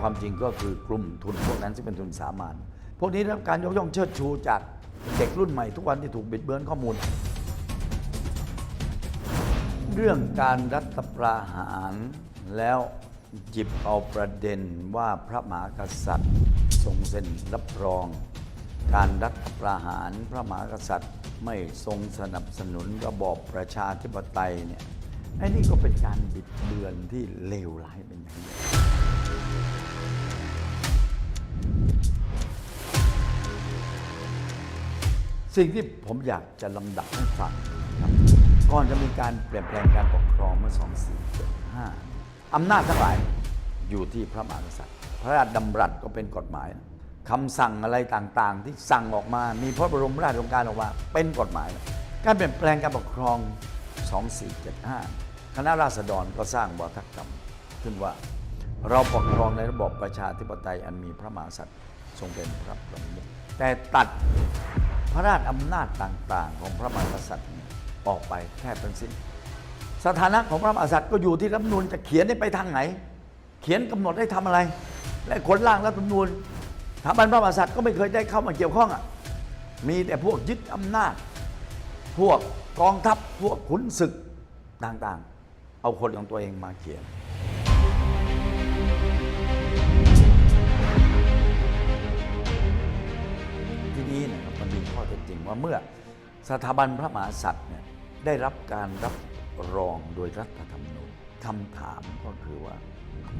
ความจริงก็คือกลุ่มทุนพวกนั้นที่งเป็นทุนสามัญพวกนี้รับการยกย่องเชิดชูจากเด็กรุ่นใหม่ทุกวันที่ถูกบิดเบือนข้อมูล เรื่องการรัฐประหารแล้วหยิบเอาประเด็นว่าพระมหากษัตริย์ ทรงเซ็นรับรอง การรัฐประหารพระมหากษัตริย์ไม่ทรงสนับสนุนระบอบประชาธิปไตยเนี่ยไอ้นี่ก็เป็นการบิดเบือนที่เลวร้ายเป็นอย่างยิ่ง สิ่งที่ผมอยากจะลำดับให้ฟังนะครับก่อนจะมีการเปลี่ยนแปลงการปกครองเมื่อ 2475 อำนาจทั้งหลายอยู่ที่พระมหากษัตริย์ พระราชดำรัสก็เป็นกฎหมายคำสั่งอะไรต่างๆ ที่สั่งออกมา มีพระบรมราชโองการออกมาเป็นกฎหมาย การเปลี่ยนแปลงการปกครอง 2475 คณะราษฎรก็สร้างวัฒกรรมขึ้นว่าเราปกครองในระบบประชาธิปไตยอันมีพระมหากษัตริย์ทรงเป็นพระประมุขแต่ตัด พระราชอำนาจต่าง ๆ ของพระมหากษัตริย์ออกไปแทบทั้งสิ้น สถานะของพระมหากษัตริย์ก็อยู่ที่รัฐนูญจะเขียนให้ไปทางไหน เขียนกำหนดให้ทำอะไร และคนร่างรัฐนูญสถาบันพระมหากษัตริย์ก็ไม่เคยได้เข้ามาเกี่ยวข้องอะมีแต่พวกยึดอำนาจ พวกกองทัพพวกขุนศึกต่างๆ เอาคนของตัวเองมาเขียน จริงว่าเมื่อสถาบันพระมหากษัตริย์เนี่ยได้รับการรับรองโดยรัฐธรรมนูญคำถามก็คือว่า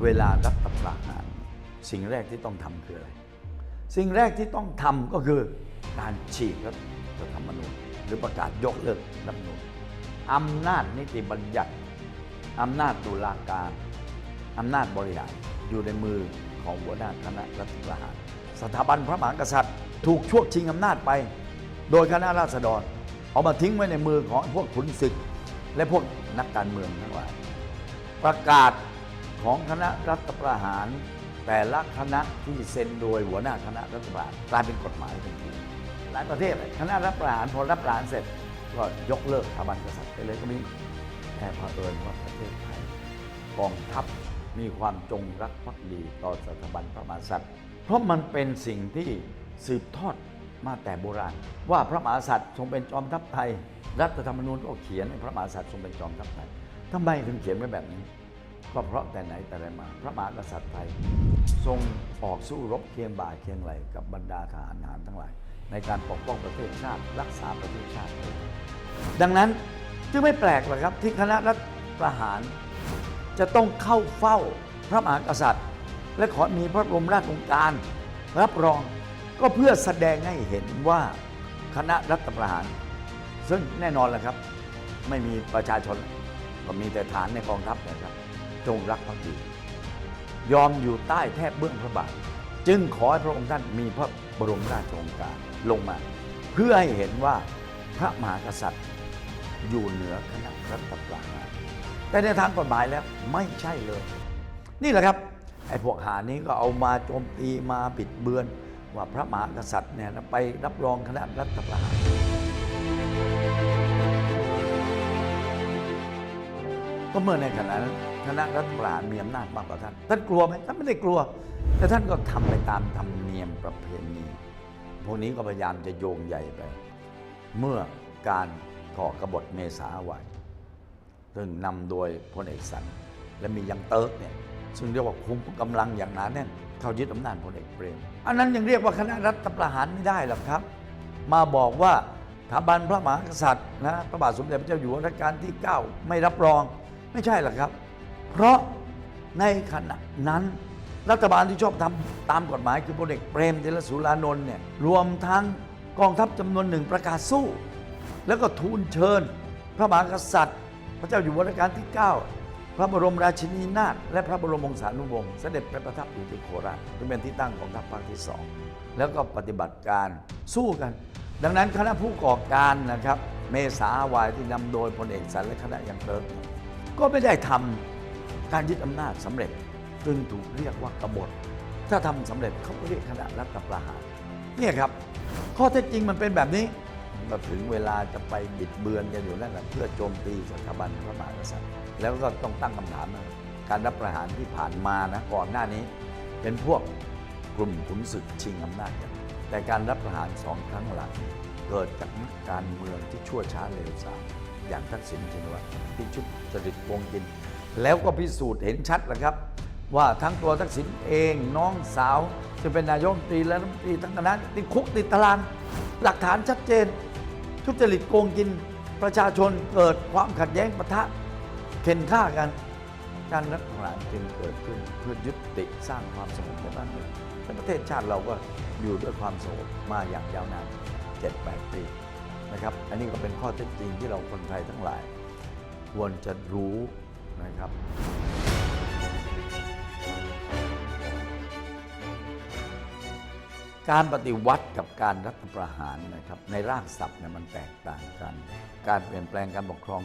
เวลารัฐประหารสิ่งแรกที่ต้องทำคืออะไร สิ่งแรกที่ต้องทำก็คือการฉีกรัฐธรรมนูญหรือประกาศยกเลิกรัฐธรรมนูญอำนาจนิติบัญญัติอำนาจตุลาการอำนาจบริหารอยู่ในมือของหัวหน้าคณะรัฐประหาร สถาบันพระมหากษัตริย์ ถูกช่วงชิงอำนาจไป โดยคณะราษฎรเอามาทิ้งไว้ในมือของพวกขุนศึก และพวกนักการเมืองทั้งหลายประกาศของคณะรัฐประหาร แต่ละคณะที่เซ็นโดยหัวหน้าคณะรัฐประหารกลายเป็นกฎหมายทันทีหลายประเทศคณะรัฐประหารพอรับประหารเสร็จ ก็ยกเลิกสถาบันกษัตริย์ไปเลยก็มีแต่พอเอิญว่าประเทศไทยกองทัพมีความจงรักภักดีต่อสถาบันพระมหากษัตริย์ เพราะมันเป็นสิ่งที่สืบทอด มาแต่โบราณ ว่าพระมหากษัตริย์ทรงเป็นจอมทัพไทย รัฐธรรมนูญก็เขียนให้พระมหากษัตริย์ทรงเป็นจอมทัพไทยทำไมถึงเขียนไว้แบบนี้ ก็เพราะแต่ไหนแต่ไรมา พระมหากษัตริย์ไทย ทรงออกสู้รบเคียงบ่าเคียงไหลกับบรรดาทหารทหารทั้งหลาย ในการปกป้องประเทศชาติรักษาประเทศชาติ ดังนั้นจึงไม่แปลกหรอกครับที่คณะรัฐประหารจะต้องเข้าเฝ้าพระมหากษัตริย์ และขอมีพระบรมราชโองการ รับรอง ก็เพื่อแสดงให้เห็นว่าคณะรัฐประหาร ซึ่งแน่นอนแหละครับ ไม่มีประชาชน ก็มีแต่ฐานในกองทัพนะครับ จงรักภักดียอมอยู่ใต้แทบเบื้องพระบาท จึงขอให้พระองค์ท่านมีพระบรมราชโองการลงมา เพื่อให้เห็นว่าพระมหากษัตริย์ อยู่เหนือคณะรัฐประหารแต่ในทางกฎหมายแล้วไม่ใช่เลย นี่แหละครับไอ้พวกหานี้ก็เอามาโจมตีมาปิดเบือน ว่าพระมหากษัตริย์เนี่ยไปรับรองคณะรัฐประหารก็เมื่อในขณะนั้นคณะรัฐประหารมีอำนาจมากกว่าท่าน ท่านกลัวไหมท่านไม่ได้กลัว แต่ท่านก็ทำไปตามธรรมเนียมประเพณีพวกนี้ก็พยายามจะโยงใหญ่ไป เมื่อการก่อกบฏเมษาวัยซึ่งนำโดยพลเอกสัน และมียังเติร์กเนี่ยซึ่งเรียกว่าคุมกำลังอย่างหนาแน่น เขายึดอำนาจพลเอกเปรม อันนั้นยังเรียกว่าคณะรัฐประหารไม่ได้หรอกครับ มาบอกว่าสถาบันพระมหากษัตริย์นะพระบาทสมเด็จพระเจ้าอยู่หัวรัชกาลที่ 9 ไม่รับรองไม่ใช่หรอกครับ เพราะในขณะนั้นรัฐบาลที่ชอบทำตามกฎหมายคือพลเอกเปรมติลสุรานนท์เนี่ยรวมทั้งกองทัพจำนวนหนึ่งประกาศสู้ แล้วก็ทูลเชิญ พระมหากษัตริย์ พระเจ้าอยู่หัวรัชกาลที่ 9 พระบรมราชินีนาถและพระบรมวงศานุวงศ์เสด็จไปประทับอยู่ที่โคราชซึ่เป็นที่ตั้งของทัพภาคที่สองแล้วก็ปฏิบัติการสู้กัน ดังนั้นคณะผู้ก่อการนะครับ เมษาวายที่นำโดยพลเอกสันและคณะยังเติร์กก็ไม่ได้ทำการยึดอำนาจสำเร็จจึงถูกเรียกว่ากบฏ ถ้าทำสำเร็จเขาก็เรียกคณะรัฐประหารเนี่ยครับ ข้อเท็จจริงมันเป็นแบบนี้มาถึงเวลาจะไปบิดเบือนกันอยู่นั่นแหละเพื่อโจมตีสถาบันพระมหากษัตริย์ แล้วก็ต้องตั้งคำถามนะการรับประหารที่ผ่านมานะก่อนหน้านี้ เป็นพวกกลุ่มขุนศึกชิงอำนาจกันแต่การรับประหารสองครั้งหลังเกิดจากนักการเมืองที่ชั่วช้าเร็วสามอย่างทักษิณชินวัตรที่ชุดจริตโกงกิน แล้วก็พิสูจน์เห็นชัดแหละครับ ว่าทั้งตัวทักษิณเองน้องสาวจะเป็นนายกตรีและรัฐมนตรีทั้งคณะติดคุกติดตาราง หลักฐานชัดเจน ทุจริตโกงกินประชาชนเกิดความขัดแย้งปะทะ เข็นฆ่ากัน การรัฐประหารจึงเกิดขึ้นเพื่อยุติสร้างความสงบในบ้านเมืองและประเทศชาติเราก็อยู่ด้วยความสงบมาอย่างยาวนาน 7-8 ปีนะครับ อันนี้ก็เป็นข้อเท็จจริงที่เราคนไทยทั้งหลาย ควรจะรู้นะครับ การปฏิวัติกับการรัฐประหารนะครับในร่ากศัพท์เนี่ยมันแตกต่างกัน การเปลี่ยนแปลงการปกครอง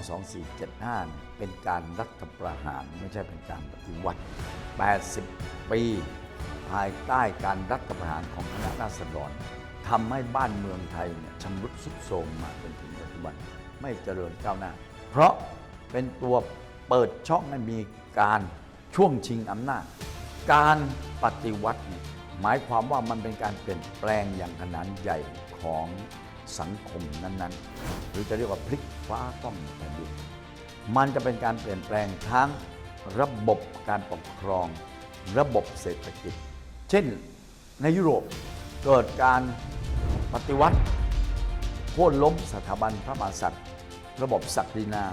2475เนี่ยเป็นการรัฐประหารไม่ใช่เป็นการปฏิวัติ 80 ปี ภายใต้การรัฐประหารของคณะราษฎรทำให้บ้านเมืองไทยเนี่ยชำรุดทรุดโทรมมาจนถึงปัจจุบันไม่เจริญก้าวหน้า เพราะเป็นตัวเปิดช่องให้มีการช่วงชิงอำนาจ การปฏิวัติเนี่ย หมายความว่ามันเป็นการเปลี่ยนแปลงอย่างขนาดใหญ่ของสังคมนั้นๆ หรือจะเรียกว่าพลิกฟ้าต้อมแผ่นดินมันจะเป็นการเปลี่ยนแปลงทั้งระบบการปกครอง ระบบเศรษฐกิจ เช่นในยุโรปเกิดการปฏิวัติโค่นล้มสถาบันพระมหากษัตริย์ ระบบศักดินา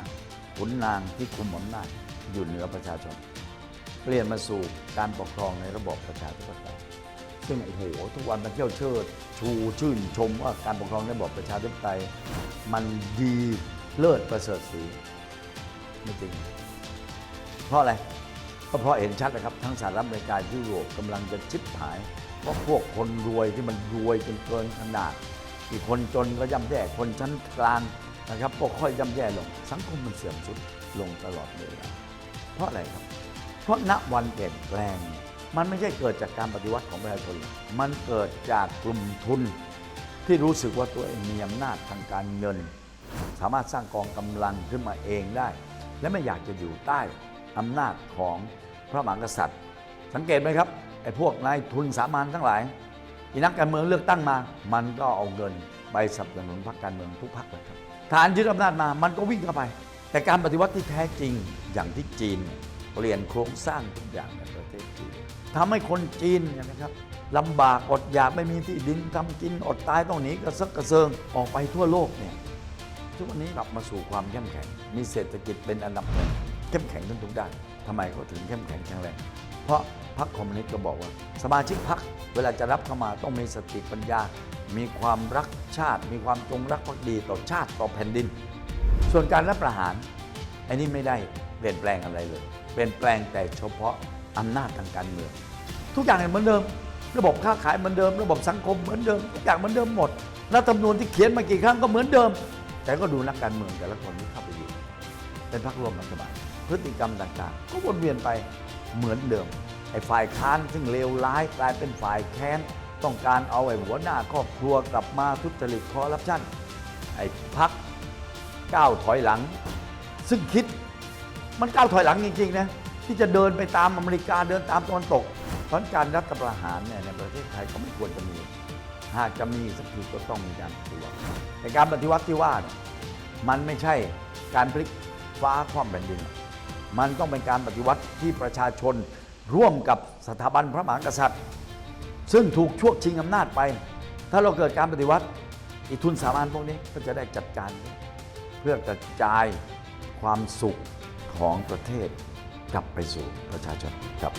ขุนนางที่คุมอำนาจอยู่เหนือประชาชน เปลี่ยนมาสู่การปกครองในระบบประชาธิปไตย ซึ่งโอ้โหทุกวันมันเที่ยวเชิด ชูชื่นชมว่าการปกครองในระบบประชาธิปไตยมันดีเลิศประเสริฐสีไม่จริง เพราะอะไรก็เพราะเห็นชัดนะครับ ทั้งสหรัฐอเมริกายุโรปกำลังจะชิบหาย เพราะพวกคนรวยที่มันรวยจนเกินขนาด อีกคนจนก็ย่ำแย่คนชั้นกลางนะครับก็ค่อยย่ำแย่ลง สังคมมันเสื่อมทรุดลงตลอดเลาเพราะอะไรครับ เพราะณวันเปลี่ยนแปลง มันไม่ใช่เกิดจากการปฏิวัติของประชาชน มันเกิดจากกลุ่มทุน ที่รู้สึกว่าตัวเองมีอำนาจทางการเงิน สามารถสร้างกองกำลังขึ้นมาเองได้ และไม่อยากจะอยู่ใต้อำนาจของพระมหากษัตริย์ สังเกตไหมครับไอ้พวกนายทุนสามัญทั้งหลายอีนักการเมืองเลือกตั้งมา มันก็เอาเงินไปสนับสนุนพรรคการเมืองทุกพรรคเลยครับฐานยึดอำนาจมา มันก็วิ่งเข้าไป แต่การปฏิวัติที่แท้จริงอย่างที่จีน เปลี่ยนโครงสร้างทุกอย่างในประเทศจีนทำให้คนจีนเนี่ยนะครับลำบากอดอยากไม่มีที่ดินทำกินอดตายต้องหนีกระซาะกระเซิงออกไปทั่วโลกเนี่ยทุกวันนี้กลับมาสู่ความเข้มแข็ง มีเศรษฐกิจเป็นอันดับหนึ่งเข้มแข็งขึ้นทุกด้านทำไมเขาถึงเข้มแข็งแข็งแรงเพราะพรรคคอมมิวนิสต์ก็บอกว่า สมาชิกพรรคเวลาจะรับเข้ามาต้องมีสติปัญญา มีความรักชาติ มีความจงรักภักดีต่อชาติต่อแผ่นดิน ส่วนการรับประหารอันนี้ไม่ได้เปลี่ยนแปลงอะไรเลย เปลี่ยนแปลงแต่เฉพาะอำนาจทางการเมือง ทุกอย่างเหมือนเดิม ระบบค้าขายเหมือนเดิม ระบบสังคมเหมือนเดิมทุกอย่างเหมือนเดิมหมดรัฐธรรมนูญที่เขียนมากี่ครั้งก็เหมือนเดิม แต่ก็ดูนักการเมืองแต่ละคนที่เข้าไปอยู่เป็นพรรคร่วมรัฐบาลพฤติกรรมต่างๆ ก็วนเวียนไปเหมือนเดิมไอ้ฝ่ายค้านซึ่งเลวร้ายกลายเป็นฝ่ายแค้นต้องการเอาไอ้หัวหน้าครอบครัวกลับมาทุจริตคอร์รัปชันไอ้พักก้าวถอยหลัง ซึ่งคิด มันก้าวถอยหลังจริงๆนะที่จะเดินไปตามอเมริกาเดินตามตะวันตกเพราะการรัฐประหารเนี่ยในประเทศไทยก็ไม่ควรจะมีหากจะมีสักทีก็ต้องมีการปฏิวัติแต่การปฏิวัติที่ว่าเนี่ยมันไม่ใช่การพลิกฟ้าคว่ำแผ่นดิน มันต้องเป็นการปฏิวัติที่ประชาชนร่วมกับสถาบันพระมหากษัตริย์ ซึ่งถูกช่วงชิงอำนาจไป ถ้าเราเกิดการปฏิวัติอีทุนสามัญพวกนี้ก็จะได้จัดการ เพื่อกระจายความสุข ของประเทศกลับไปสู่ประชาชนครับ